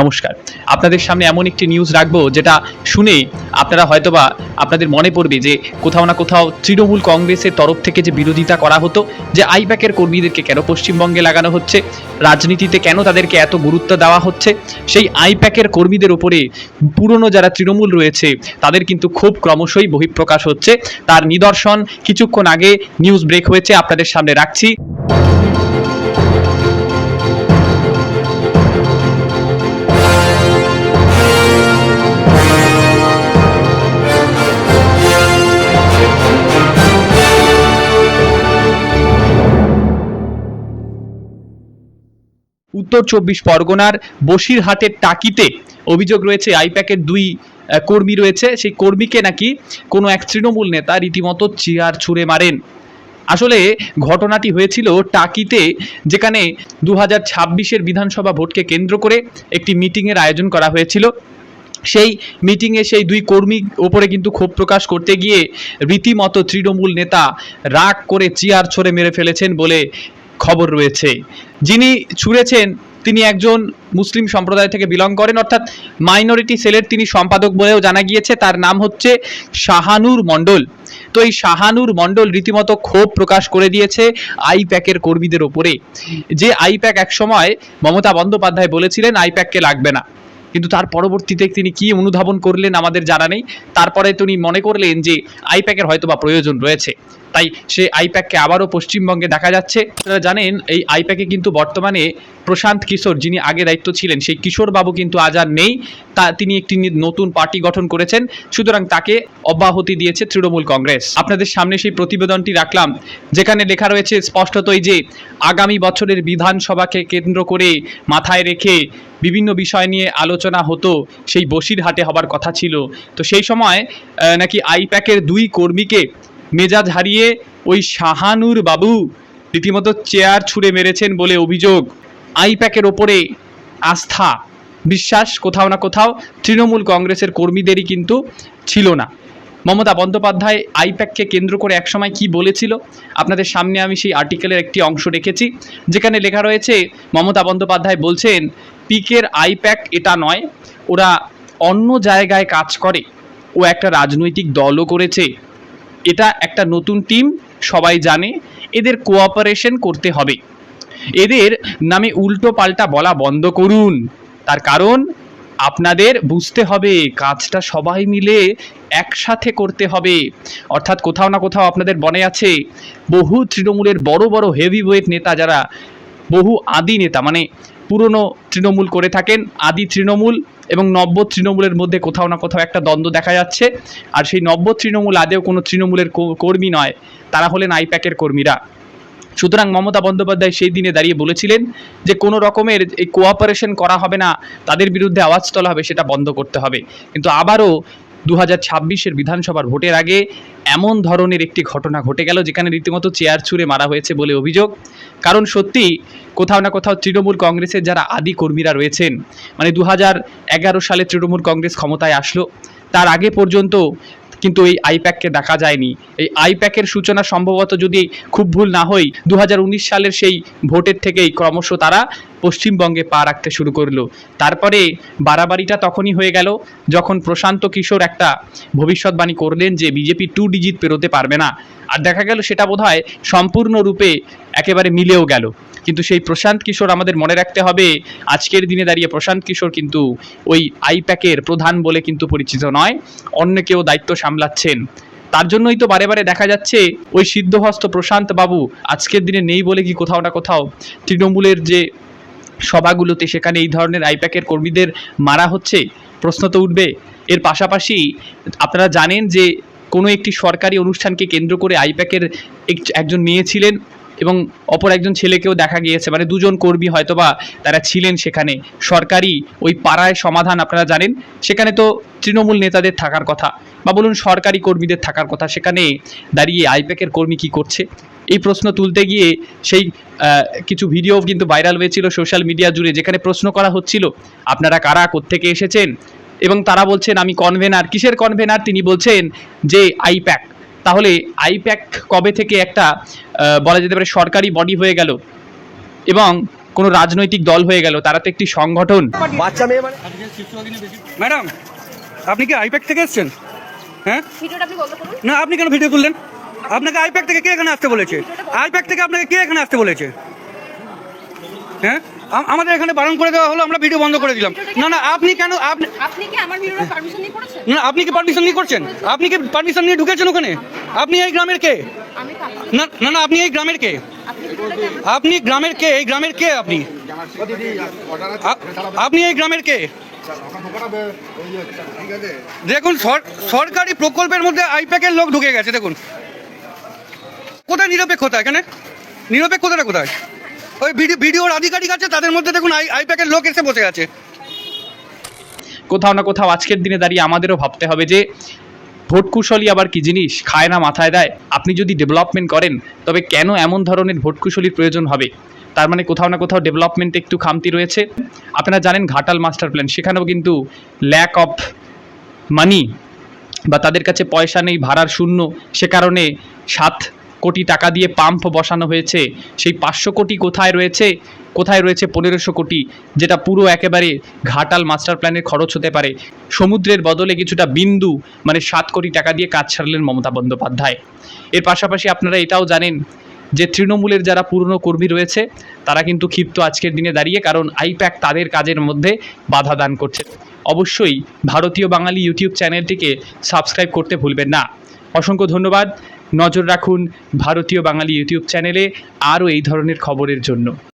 নমস্কার। আপনাদের সামনে এমন একটি নিউজ রাখব যেটা শুনে আপনারা হয়তোবা আপনাদের মনে পড়বে যে কোথাও না কোথাও তৃণমূল কংগ্রেসের তরফ থেকে যে বিরোধিতা করা হতো, যে আইপ্যাকের কর্মীদেরকে কেন পশ্চিমবঙ্গে লাগানো হচ্ছে, রাজনীতিতে কেন তাদেরকে এত গুরুত্ব দেওয়া হচ্ছে, সেই আইপ্যাকের কর্মীদের উপরে পুরনো যারা তৃণমূল রয়েছে, তাদের কিন্তু খুব ক্রমশই বহিঃপ্রকাশ হচ্ছে। তার নিদর্শন কিছুক্ষণ আগে নিউজ ব্রেক হয়েছে, আপনাদের সামনে রাখছি। উত্তর চব্বিশ পরগনার বসিরহাটের টাকিতে অভিযোগ রয়েছে, আইপ্যাকের দুই কর্মী রয়েছে। সেই কর্মীকে নাকি কোনো এক তৃণমূল নেতা রীতিমতো চেয়ার ছুঁড়ে মারেন। আসলে ঘটনাটি হয়েছিল টাকিতে, যেখানে দু হাজার বিধানসভা ভোটকে কেন্দ্র করে একটি মিটিংয়ের আয়োজন করা হয়েছিল। সেই মিটিংয়ে সেই দুই কর্মী ওপরে কিন্তু ক্ষোভ প্রকাশ করতে গিয়ে রীতিমতো তৃণমূল নেতা রাগ করে চেয়ার ছড়ে মেরে ফেলেছেন বলে খবর রয়েছে। যিনি ছুঁড়েছেন, তিনি একজন মুসলিম সম্প্রদায় থেকে বিলং করেন, অর্থাৎ মাইনরিটি সেলের তিনি সম্পাদক বলেও জানা গিয়েছে, তার নাম হচ্ছে শাহানুর মণ্ডল। তো এই শাহানুর মণ্ডল রীতিমতো ক্ষোভ প্রকাশ করে দিয়েছে আইপ্যাকের কর্মীদের ওপরে। যে আইপ্যাক একসময় মমতা বন্দ্যোপাধ্যায় বলেছিলেন, আইপ্যাককে লাগবে না। কিন্তু তার পরবর্তীতে তিনি কি অনুধাবন করলেন আমাদের জানা নেই। তারপরে তিনি মনে করলেন যে আইপ্যাকের হয়তো বা প্রয়োজন রয়েছে। তাই সে আইপ্যাককে আবারও পশ্চিমবঙ্গে দেখা যাচ্ছে। আপনারা জানেন, এই আইপ্যাকে কিন্তু বর্তমানে প্রশান্ত কিশোর, যিনি আগে দায়িত্ব ছিলেন, সেই কিশোর বাবু কিন্তু আজ আর নেই। তা তিনি একটি নতুন পার্টি গঠন করেছেন। সুতরাং তাকে অব্যাহতি দিয়েছে তৃণমূল কংগ্রেস। আপনাদের সামনে সেই প্রতিবেদনটি রাখলাম, যেখানে লেখা রয়েছে স্পষ্টতই যে, আগামী বছরের বিধানসভাকে কেন্দ্র করে মাথায় রেখে বিভিন্ন বিষয় নিয়ে আলোচনা হতো, সেই বসির বসিরহাটে হবার কথা ছিল। তো সেই সময় নাকি আইপ্যাকের দুই কর্মীকে মেজাজ হারিয়ে ওই শাহানুর বাবু রীতিমতো চেয়ার ছুঁড়ে মেরেছেন বলে অভিযোগ। আইপ্যাকের ওপরে আস্থা। বিশ্বাস কোথাও না কোথাও তৃণমূল কংগ্রেসের কর্মীদেরই কিন্তু ছিল না। মমতা বন্দ্যোপাধ্যায় আইপ্যাককে কেন্দ্র করে একসময় কি বলেছিল? আপনাদের সামনে আমি সেই আর্টিকেলের একটি অংশ রেখেছি, যেখানে লেখা রয়েছে, মমতা বন্দ্যোপাধ্যায় বলছেন, পিকের আইপ্যাক এটা নয়, ওরা অন্য জায়গায় কাজ করে। ও একটা রাজনৈতিক দলও করেছে। এটা একটা নতুন টিম সবাই জানে। এদের কোঅপারেশন করতে হবে। এদের নামে উল্টো পাল্টা বলা বন্ধ করুন। তার কারণ, আপনাদের বুঝতে হবে, কাজটা সবাই মিলে একসাথে করতে হবে। অর্থাৎ কোথাও না কোথাও আপনাদের মনে আছে, বহু তৃণমূলের বড় বড় হেভি ওয়েট নেতা যারা, বহু আদি নেতা মানে পুরনো তৃণমূল করে থাকেন, আদি তৃণমূল এবং নব্য তৃণমূলের মধ্যে কোথাও না কোথাও একটা দ্বন্দ্ব দেখা যাচ্ছে। আর সেই নব্য তৃণমূল আদেও কোনো তৃণমূলের কর্মী নয়, তারা হলেন আইপ্যাকের কর্মীরা। সুতরাং মমতা বন্দ্যোপাধ্যায় সেই দিনে দাঁড়িয়ে বলেছিলেন যে কোনো রকমের এই কোঅপারেশন করা হবে না, তাদের বিরুদ্ধে আওয়াজ তোলা হবে, সেটা বন্ধ করতে হবে। কিন্তু আবারও দু হাজার বিধানসভার ভোটের আগে এমন ধরনের একটি ঘটনা ঘটে গেল যেখানে রীতিমতো চেয়ার ছুঁড়ে মারা হয়েছে বলে অভিযোগ। কারণ সত্যি কোথাও না কোথাও তৃণমূল কংগ্রেসের যারা আদি কর্মীরা রয়েছেন মানে দু হাজার এগারো সালে তৃণমূল কংগ্রেস ক্ষমতায় আসলো, তার আগে পর্যন্ত কিন্তু এই আইপ্যাককে দেখা যায়নি। এই আইপ্যাকের সূচনা সম্ভবত যদি খুব ভুল না হই দু হাজার উনিশ সালের সেই ভোটের থেকেই ক্রমশ তারা পশ্চিমবঙ্গে পা রাখতে শুরু করল। তারপরে বাড়াবাড়িটা তখনই হয়ে গেল, যখন প্রশান্ত কিশোর একটা ভবিষ্যৎবাণী করলেন যে বিজেপি টু ডিজিট পেরোতে পারবে না। আর দেখা গেল সেটা বোধ হয় সম্পূর্ণরূপে একেবারে মিলেও গেল। কিন্তু সেই প্রশান্ত কিশোর আমাদের মনে রাখতে হবে, আজকের দিনে দাঁড়িয়ে প্রশান্ত কিশোর কিন্তু ওই আইপ্যাকের প্রধান বলে কিন্তু পরিচিত নয়, অন্য কেউ দায়িত্ব সামলাচ্ছেন। তার জন্যই তো বারে বারে দেখা যাচ্ছে ওই সিদ্ধহস্ত প্রশান্ত বাবু আজকের দিনে নেই বলে কি কোথাও না কোথাও তৃণমূলের যে সভাগুলোতে সেখানে এই ধরনের আইপ্যাকের কর্মীদের মারা হচ্ছে? প্রশ্ন তো উঠবে। এর পাশাপাশি আপনারা জানেন যে কোনো একটি সরকারি অনুষ্ঠানকে কেন্দ্র করে আইপ্যাকের এক- একজন মেয়ে ছিলেন এবং অপর একজন ছেলেকেও দেখা গিয়েছে। মানে দুজন কর্মী হয়তো বা তারা ছিলেন সেখানে। সরকারি ওই পাড়ায় সমাধান আপনারা জানেন। সেখানে তো তৃণমূল নেতাদের থাকার কথা বা বলুন সরকারি কর্মীদের থাকার কথা। সেখানে দাঁড়িয়ে আইপ্যাকের কর্মী কি করছে? এই প্রশ্ন তুলতে গিয়ে সেই কিছু ভিডিও কিন্তু ভাইরাল হয়েছিল সোশ্যাল মিডিয়া জুড়ে যেখানে প্রশ্ন করা হচ্ছিল, আপনারা কারা? কোত্থেকে এসেছেন? এবং তারা বলছেন, আমি কনভেনার কিসের কনভেনার তিনি বলছেন যে আইপ্যাক। তাহলে আইপ্যাক কবে থেকে একটা বলা যেতে পারে সরকারি বডি হয়ে গেল এবং কোনো রাজনৈতিক দল হয়ে গেল তারা তো একটি সংগঠন। বাচ্চা মেয়ে মানে ম্যাডাম আপনি কি আইপ্যাক থেকে এসেছেন? হ্যাঁ? না আপনি কেন ভিডিও তুললেন? আপনাকে আইপ্যাক থেকে কে এখানে আসতে বলেছে? আইপ্যাক থেকে আপনাকে কে এখানে আসতে বলেছে? হ্যাঁ? আমাদের এখানে বারণ করে দেওয়া হলো আমরা ভিডিও বন্ধ করে দিলাম। না না আপনি কেন আপনি আপনি কি আমার ভিডিওটা পারমিশন নিয়ে করেছেন? না আপনি কি পারমিশন নিয়ে করছেন? আপনি কি পারমিশন নিয়ে ঢুকেছেন ওখানে? আপনি এই গ্রামের কে? না না না আপনি এই গ্রামের কে? আপনি গ্রামের কে? এই গ্রামের কে আপনি? আপনি এই গ্রামের কে? দেখুন সরকারি প্রকল্পের মধ্যে আইপ্যাকের লোক ঢুকে গেছে দেখুন। কোথায় নিরপেক্ষতা এখানে? নিরপেক্ষতাটা কোথায়? ওই ভিডিও ভিডিওর আধিকারিক আছে, তাদের মধ্যে দেখুন আই আইপ্যাকের লোক এসে বসে আছে। কোথাও না কোথাও আজকের দিনে দাঁড়িয়ে আমাদেরও ভাবতে হবে যে, ভোট কুশলী আবার কি জিনিস? খায় না, মাথায় দেয়। আপনি যদি ডেভেলপমেন্ট করেন, তবে কেন এমন ধরনের ভোট কুশলীর প্রয়োজন হবে? তার মানে কোথাও না কোথাও ডেভেলপমেন্টে একটু খামতি রয়েছে। আপনারা জানেন ঘাটাল মাস্টার প্ল্যান, সেখানেও কিন্তু ল্যাক অফ মানি বা তাদের কাছে পয়সা নেই, ভাড়ার শূন্য, সে কারণে সাত কোটি টাকা দিয়ে পাম্প বসানো হয়েছে। সেই পাঁচশো কোটি কোথায় রয়েছে? কোথায় রয়েছে পনেরোশো কোটি? যেটা পুরো একেবারে ঘাটাল মাস্টার প্ল্যানের খরচ হতে পারে। সমুদ্রের বদলে কিছুটা বিন্দু মানে সাত কোটি টাকা দিয়ে কাজ ছাড়লেন মমতা বন্দ্যোপাধ্যায়। এর পাশাপাশি আপনারা এটাও জানেন যে তৃণমূলের যারা পুরনো কর্মী রয়েছে, তারা কিন্তু ক্ষিপ্ত আজকের দিনে দাঁড়িয়ে কারণ আইপ্যাক তাদের কাজের মধ্যে বাধা দান করছে। অবশ্যই ভারতীয় বাঙালি ইউটিউব চ্যানেলটিকে সাবস্ক্রাইব করতে ভুলবেন না। অসংখ্য ধন্যবাদ। নজর রাখুন ভারতীয় বাঙালি ইউটিউব চ্যানেলে আরও এই ধরনের খবরের জন্য।